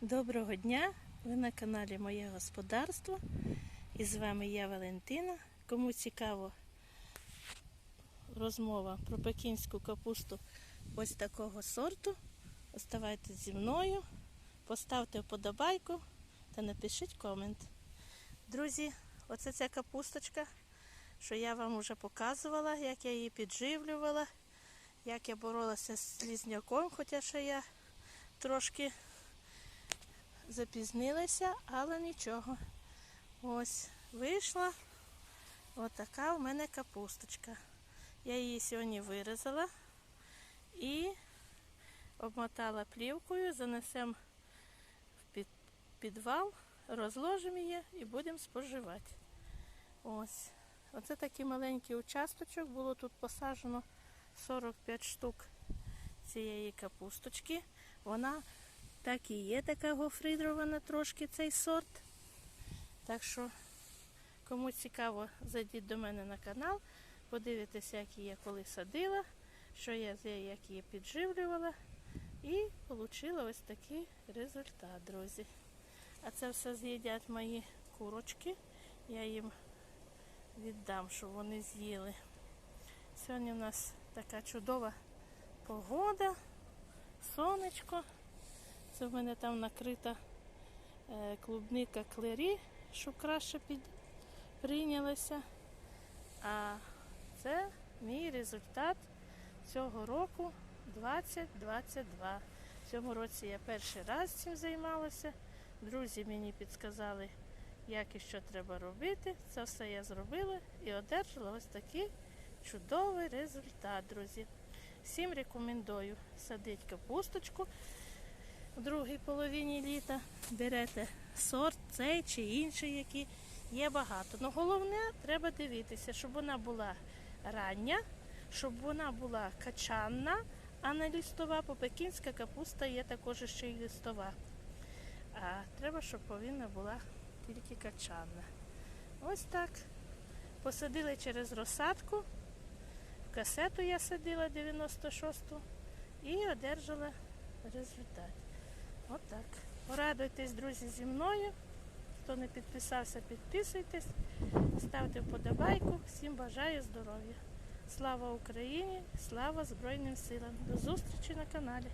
Доброго дня! Ви на каналі Моє Господарство. І з вами я Валентина. Кому цікаво розмова про пекінську капусту ось такого сорту, оставайтесь зі мною, поставте вподобайку та напишіть комент. Друзі, оце ця капусточка, що я вам вже показувала, як я її підживлювала, як я боролася з слізняком, хоча ще я трошки запізнилася, але нічого. Ось вийшла отака у мене капусточка. Я її сьогодні вирізала і обмотала плівкою, занесемо в підвал, розложимо її і будемо споживати. Ось. Оце такий маленький участочок. Було тут посаджено 45 штук цієї капусточки. Вона так і є така гофридрована трошки цей сорт. Так що, кому цікаво, зайдіть до мене на канал, подивитися, як я коли садила, що я як її підживлювала. І отримала ось такий результат, друзі. А це все з'їдять мої курочки. Я їм віддам, щоб вони з'їли. Сьогодні у нас така чудова погода, сонечко. Це в мене там накрита е, клубника клері, щоб краще під... прийнялася. А це мій результат цього року 2022. В цьому році я перший раз цим займалася. Друзі мені підказали, як і що треба робити. Це все я зробила і одержала ось такий чудовий результат, друзі. Всім рекомендую садити капусточку в другій половині літа. Берете сорт, цей чи інший, який є багато. Ну головне, треба дивитися, щоб вона була рання, щоб вона була качанна, а не листова, бо пекінська капуста є також ще й листова. А треба, щоб повинна була тільки качанна. Ось так. Посадили через розсадку. В касету я садила 96-ту і одержала результат. Отак. Порадуйтесь, друзі, зі мною. Хто не підписався, підписуйтесь, ставте вподобайку. Всім бажаю здоров'я. Слава Україні! Слава Збройним силам! До зустрічі на каналі!